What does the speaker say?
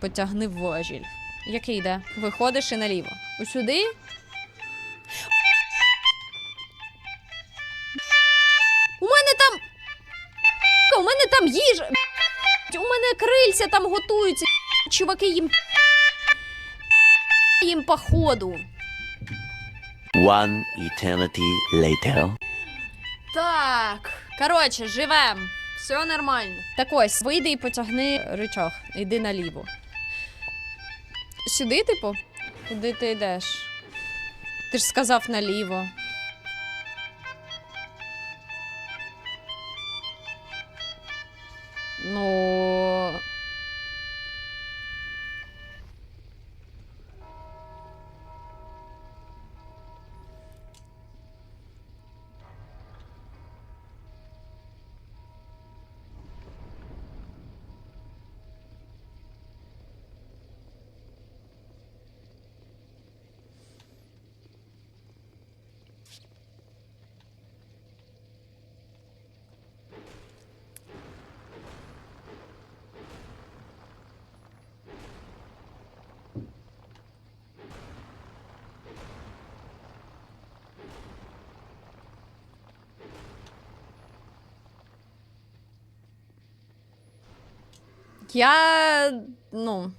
Потягни важіль. Який йде? Виходиш і наліво. Усюди? У мене там. У мене там їжа. У мене крильця там готуються. Чуваки їм. Їм походу. One eternity later. Так. Коротше, живем. Все нормально. Так ось, вийди і потягни рычаг. Іди наліво. Сюди, типу? Куди ти йдеш? Ти ж сказав наліво. Ну. Я. Ну.